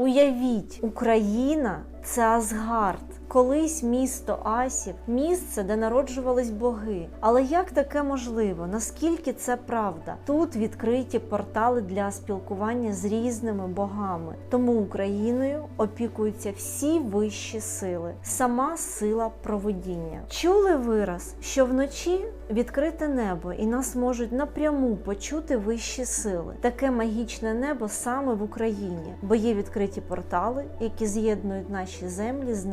Уявіть, Україна це Асгард. Колись місто Асів, місце, де народжувались боги. Але як таке можливо? Наскільки це правда? Тут відкриті портали для спілкування з різними богами. Тому Україною опікуються всі вищі сили, сама сила проводіння. Чули вираз, що вночі відкрите небо, і нас можуть напряму почути вищі сили. Таке магічне небо саме в Україні, бо є відкриті портали, які з'єднують наші землі з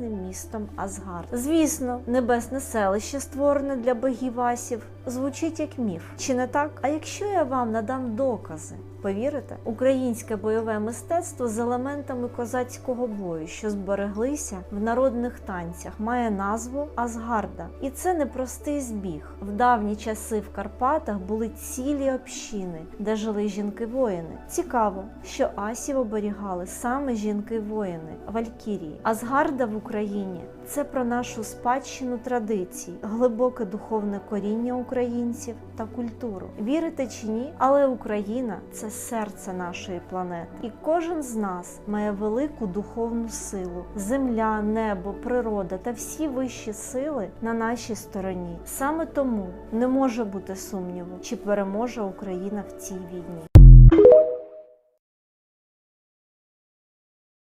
небесним містом Асгард. Звісно, небесне селище, створене для богів Асів, звучить як міф. Чи не так? А якщо я вам надам докази? Повірите, українське бойове мистецтво з елементами козацького бою, що збереглися в народних танцях, має назву Асгарда. І це не простий збіг. В давні часи в Карпатах були цілі общини, де жили жінки-воїни. Цікаво, що асів оберігали саме жінки-воїни, валькірії. Асгарда в Україні це про нашу спадщину традицій, глибоке духовне коріння українців та культуру. Вірите чи ні? Але Україна це серце нашої планети, і кожен з нас має велику духовну силу. Земля, небо, природа та всі вищі сили на нашій стороні. Саме тому не може бути сумніву, чи переможе Україна в цій війні.